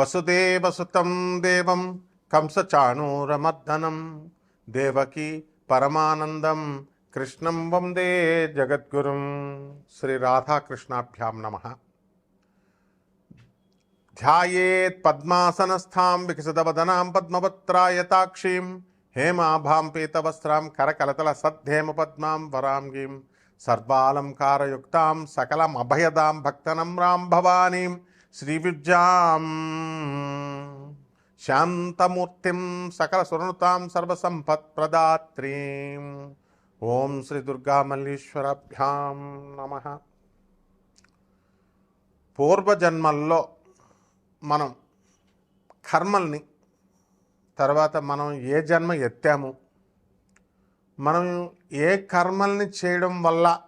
వసుదేవసుతం దేవం కంసచాణూరమర్దనం దేవకి పరమానందం కృష్ణం వందే జగద్గురుం శ్రీ రాధాకృష్ణాభ్యాం నమ ధ్యాయేత్ పద్మాసనస్థాం వికసితవదనాం పద్మపత్రాయతాక్షీం హేమాభాం పీతవస్త్రాం కరకలతల సద్ధేమ పద్మాం వరాంగీం సర్వాలంకారయుక్తాం సకలమభయదాం భక్తనమ్రాం భవానీం శ్రీవిద్యాం శాంతమూర్తిం సకల సురనుతాం సర్వసంపత్ప్రదాత్రీం ఓం శ్రీ దుర్గామల్లీశ్వరభ్యాం నమ. పూర్వజన్మల్లో మనం కర్మల్ని తర్వాత మనం ఏ జన్మ ఎత్తాము మనం ఏ కర్మల్ని చేయడం వల్ల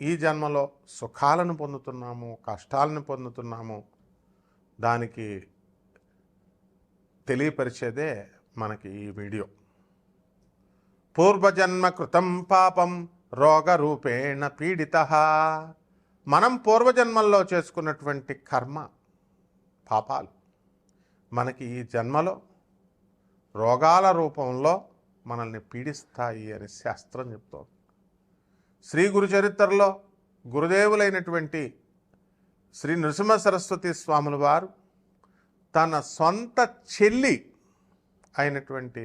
ఈ జన్మలో సుఖాలను పొందుతున్నాము కష్టాలను పొందుతున్నాము దానికి తెలియపరిచేదే మనకి ఈ వీడియో. పూర్వజన్మ కృతం పాపం రోగరూపేణ పీడిత. మనం పూర్వజన్మల్లో చేసుకున్నటువంటి కర్మ పాపాలు మనకి ఈ జన్మలో రోగాల రూపంలో మనల్ని పీడిస్తాయి అని శాస్త్రం చెప్తోంది. శ్రీ గురు చరిత్రలో గురుదేవులైనటువంటి శ్రీ నృసింహ సరస్వతి స్వాముల వారు తన సొంత చెల్లి అయినటువంటి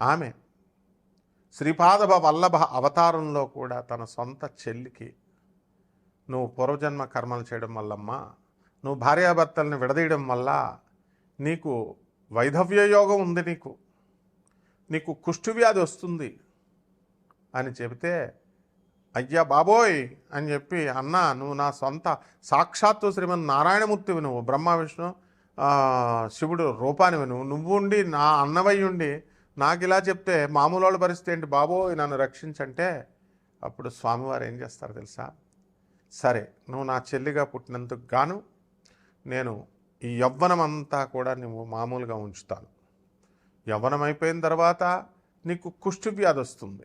ఆమె శ్రీపాదభ వల్లభ అవతారంలో కూడా తన సొంత చెల్లికి నువ్వు పూర్వజన్మ కర్మలు చేయడం వల్లమ్మా నువ్వు భార్యాభర్తల్ని విడదీయడం వల్ల నీకు వైధవ్య యోగం ఉంది నీకు. నీకు కుష్ఠువ్యాధి వస్తుంది అని చెబితే అయ్యా బాబోయ్ అని చెప్పి అన్న నువ్వు నా సొంత సాక్షాత్తు శ్రీమన్ నారాయణమూర్తివి నువ్వు బ్రహ్మ విష్ణు శివుడు రూపానివి నువ్వు. నువ్వు ఉండి నా అన్నవై ఉండి నాకు ఇలా చెప్తే మామూలు వాళ్ళ పరిస్థితి ఏంటి? బాబోయ్ నన్ను రక్షించంటే అప్పుడు స్వామివారు ఏం చేస్తారు తెలుసా? సరే నువ్వు నా చెల్లిగా పుట్టినందుకు గాను నేను ఈ యవ్వనమంతా కూడా నువ్వు మామూలుగా ఉంచుతాను. యవ్వనం అయిపోయిన తర్వాత నీకు కుష్టి వ్యాధి వస్తుంది.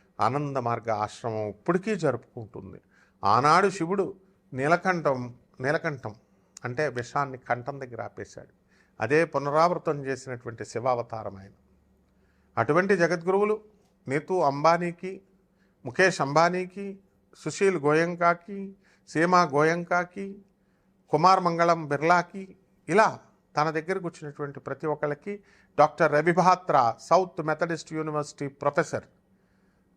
ఆనంద మార్గ ఆశ్రమం ఇప్పటికీ జరుపుకుంటుంది. ఆనాడు శివుడు నీలకంఠం నీలకంఠం అంటే విషాన్ని కంఠం దగ్గర ఆపేశాడు. అదే పునరావృతం చేసినటువంటి శివావతారం ఆయన. అటువంటి జగద్గురువులు నీతూ అంబానీకి ముఖేష్ అంబానీకి సుశీల్ గోయంకాకి సీమా గోయంకాకి కుమార్ మంగళం బిర్లాకి ఇలా తన దగ్గరకు వచ్చినటువంటి ప్రతి ఒక్కళ్ళకి doctor Ravi Batra South Methodist University professor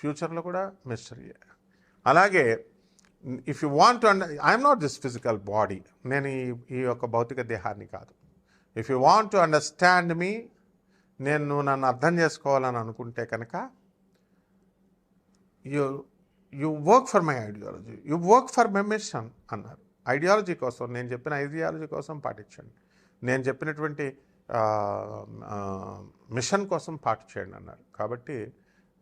ఫ్యూచర్లో కూడా మిస్టరీయే అలాగే if you want and under I'm not this physical body నేను ఈ ఈ యొక్క భౌతిక దేహాన్ని కాదు. If you want to understand మీ నేను నన్ను అర్థం చేసుకోవాలని అనుకుంటే కనుక you you work for my ideology you work for my mission అన్నారు. ఐడియాలజీ కోసం నేను చెప్పిన ఐడియాలజీ కోసం పాటించండి. నేను చెప్పినటువంటి మిషన్ కోసం పాటించండి అన్నారు. కాబట్టి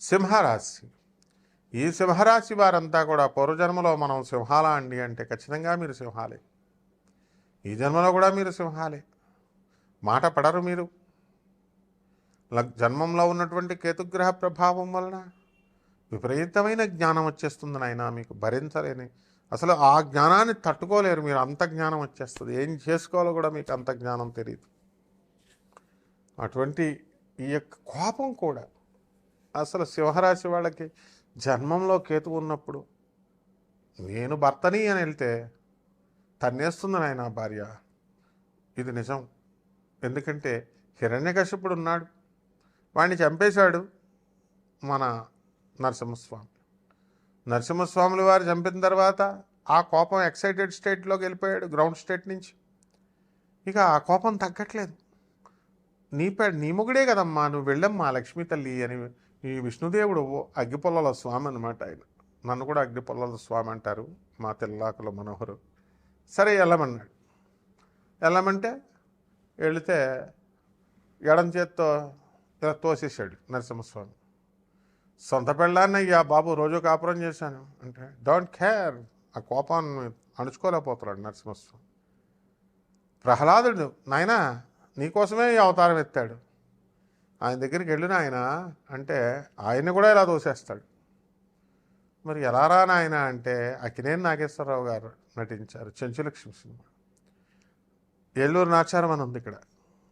సింహరాశి. ఈ సింహరాశి వారంతా కూడా పూర్వజన్మలో మనం సింహాలా అండి అంటే ఖచ్చితంగా మీరు సింహాలే. ఈ జన్మలో కూడా మీరు సింహాలే. మాట పడరు మీరు. జన్మంలో ఉన్నటువంటి కేతుగ్రహ ప్రభావం వలన విపరీతమైన జ్ఞానం వచ్చేస్తుంది నాయన మీకు. భరించలేని. అసలు ఆ జ్ఞానాన్ని తట్టుకోలేరు మీరు. అంత జ్ఞానం వచ్చేస్తుంది. ఏం చేసుకోవాలో కూడా మీకు అంత జ్ఞానం తెలియదు అటువంటి ఈ యొక్క కోపం కూడా అసలు సింహరాశి వాళ్ళకి జన్మంలో కేతు ఉన్నప్పుడు నేను భర్తని అని వెళ్తే తన్నేస్తుంది నాయన భార్య. ఇది నిజం. ఎందుకంటే హిరణ్యకశిపుడు ఉన్నాడు. వాడిని చంపేశాడు మన నరసింహస్వామి. నరసింహస్వాములు వారు చంపిన తర్వాత ఆ కోపం ఎక్సైటెడ్ స్టేట్లోకి వెళ్ళిపోయాడు గ్రౌండ్ స్టేట్ నుంచి. ఇక ఆ కోపం తగ్గట్లేదు. నీ పే నీ మొగుడే కదమ్మా నువ్వు వెళ్ళమ్మా లక్ష్మీ తల్లి అని ఈ విష్ణుదేవుడు ఓ అగ్గిపొల్లల స్వామి అనమాట ఆయన. నన్ను కూడా అగ్గిపొల్లల స్వామి అంటారు మా తెల్లాకుల మనోహరు. సరే వెళ్ళమన్నాడు. వెళ్ళమంటే వెళితే ఎడం చేత్తో ఇలా తోసేసాడు నరసింహస్వామి. సొంత పెళ్ళాన్ని బాబు రోజు కాపురం చేశాను అంటే డోంట్ కేర్ ఆ కోపాన్ని అణుచుకోలేకపోతున్నాడు నరసింహస్వామి. ప్రహ్లాదుడు నాయనా నీకోసమే ఈ అవతారం ఎత్తాడు. ఆయన దగ్గరికి వెళ్ళిన ఆయన అంటే ఆయన్ని కూడా ఇలా దోసేస్తాడు మరి ఎలా రా నాయన అంటే అకినేని నాగేశ్వరరావు గారు నటించారు చెంచులక్ష్మి సినిమా. ఏలూరు నాచారం అని ఉంది ఇక్కడ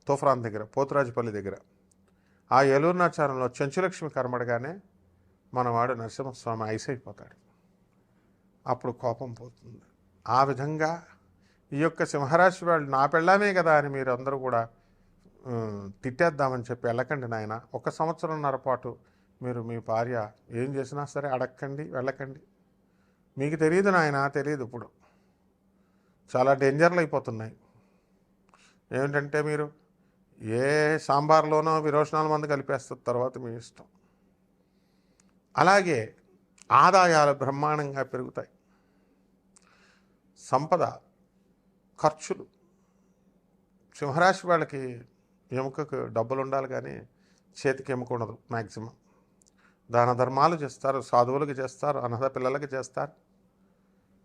తోఫరాన్ దగ్గర పోతురాజుపల్లి దగ్గర. ఆ ఏలూరు నాచారంలో చెంచులక్ష్మి కనబడగానే మనవాడు నరసింహస్వామి ఐసైపోతాడు అప్పుడు కోపం పోతుంది. ఆ విధంగా ఈ యొక్క సింహరాశి వాళ్ళు నా పెళ్ళామే కదా అని మీరు అందరూ కూడా తిట్టేద్దామని చెప్పి వెళ్ళకండి నాయన. ఒక సంవత్సరంన్నర పాటు మీరు మీ భార్య ఏం చేసినా సరే అడక్కండి వెళ్ళకండి. మీకు తెలియదు నాయన తెలియదు ఇప్పుడు. చాలా డేంజర్లు అయిపోతున్నాయి. ఏమిటంటే మీరు ఏ సాంబార్లోనో విరోచనాల మందు కలిపేస్తారు తర్వాత మీ ఇష్టం. అలాగే ఆదాయాలు బ్రహ్మాండంగా పెరుగుతాయి. సంపద ఖర్చులు. సింహరాశి వాళ్ళకి ఎముకకు డబ్బులు ఉండాలి కానీ చేతికి ఎముక ఉండదు మ్యాక్సిమం దాన ధర్మాలు చేస్తారు సాధువులకు చేస్తారు అనాథ పిల్లలకి చేస్తారు.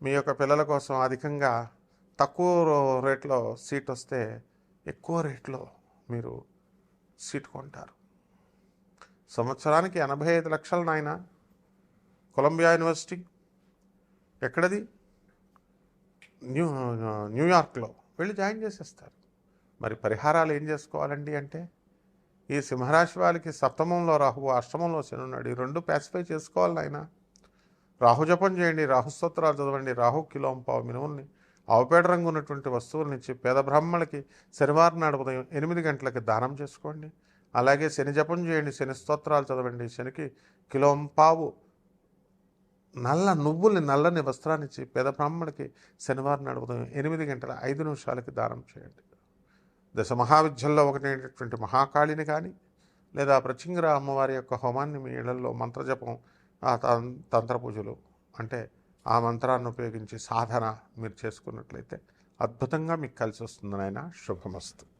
మీ యొక్క పిల్లల కోసం అధికంగా తక్కువ రేట్లో సీట్ వస్తే ఎక్కువ రేట్లో మీరు సీట్ కొంటారు. సంవత్సరానికి ఎనభై ఐదు లక్షలు నాయన. కొలంబియా యూనివర్సిటీ ఎక్కడది? న్యూ న్యూయార్క్లో వెళ్ళి జాయిన్ చేసేస్తారు. మరి పరిహారాలు ఏం చేసుకోవాలండి అంటే ఈ సింహరాశి వాళ్ళకి సప్తమంలో రాహు అష్టమంలో శనున్నాడు ఈ రెండు ప్యాసిఫై చేసుకోవాలి ఆయన రాహు జపం చేయండి రాహుస్తోత్రాలు చదవండి రాహు కిలోం పావు మినుముల్ని ఆవుపేడ రంగు ఉన్నటువంటి వస్తువులనిచ్చి పేద బ్రాహ్మణులకి శనివారం నాడు ఉదయం ఎనిమిది గంటలకి దానం చేసుకోండి. అలాగే శని జపం చేయండి శని స్తోత్రాలు చదవండి శనికి కిలోంపావు నల్ల నువ్వుల్ని నల్లని వస్త్రాన్ని ఇచ్చి పేద బ్రాహ్మణులకి శనివారం నడుపుతాం ఎనిమిది గంటల ఐదు నిమిషాలకి దానం చేయండి. దశ మహావిద్యల్లో ఒకటైనటువంటి మహాకాళిని కానీ లేదా ప్రచింగర అమ్మవారి యొక్క హోమాన్ని మీ ఇళ్ళలో మంత్రజపం తంత్ర పూజలు అంటే ఆ మంత్రాన్ని ఉపయోగించి సాధన మీరు చేసుకున్నట్లయితే అద్భుతంగా మీకు కలిసి వస్తుంది నాయన. శుభమస్తు.